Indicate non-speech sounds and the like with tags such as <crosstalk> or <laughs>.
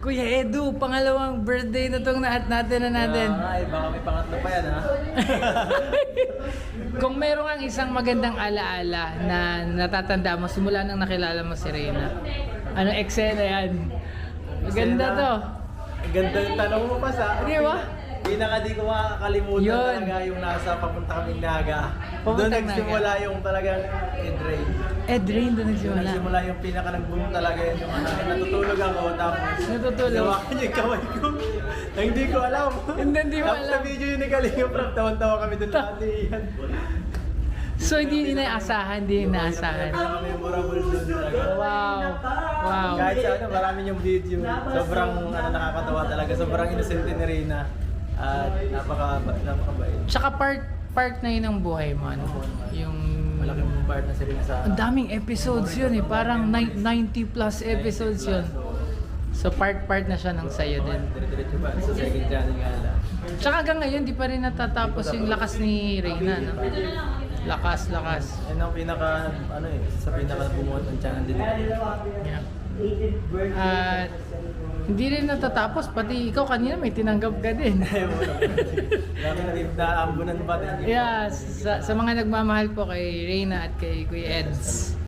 Kuya Edu, pangalawang birthday na tong naat natin na natin. Nga, eh, baka may pangatlo pa yan ha. <laughs> Kung meron kang isang magandang alaala na natatanda mo simula nang nakilala mo si Reyna, ano eksena yan? Maganda to. Ang ganda yung tanong mo pa sa... Di ba? Pinaka di ko makakalimutan Yun. talaga yung nasa papunta kaming Naga. Papuntang Doon nagsimula yung talagang Edrain. Ed Rain doon Doon nagsimula. nagsimula yung pinaka nag-boom talaga yun yung ano, natutulog ako tapos Natutulog? Hawakan niya yung kamay ko. Hindi ko alam. Hindi, hindi mo Tapos alam. sa video yung nagaling yung prop, tawan-tawa kami doon natin. So hindi inaasahan, hindi inaasahan. Memorable doon talaga. Wow. Wow. Kahit sa ano, marami yung video. Sobrang ano, nakakatawa talaga. Sobrang innocent ni Reyna. At napaka, napakabait. Tsaka part part na yun ng buhay mo, ano? Yung... Malaking part na si Reyna sa... Ang daming episodes yun eh. Parang ni- 90 plus episodes yun. So part-part na siya ng sayo din. Dire-diretso ba? Sa second channel nga lang. Tsaka hanggang ngayon, di pa rin natatapos yung lakas ni Reyna, no? Lakas, lakas. Yan ang pinaka, ano eh, sa pinaka bumuhat ng channel din. Yeah. At hindi rin natatapos, pati ikaw kanina may tinanggap ka din. <laughs> Laki na rin naambunan pa din. Yeah, sa, sa mga nagmamahal po kay Reyna at kay Kuya Eds.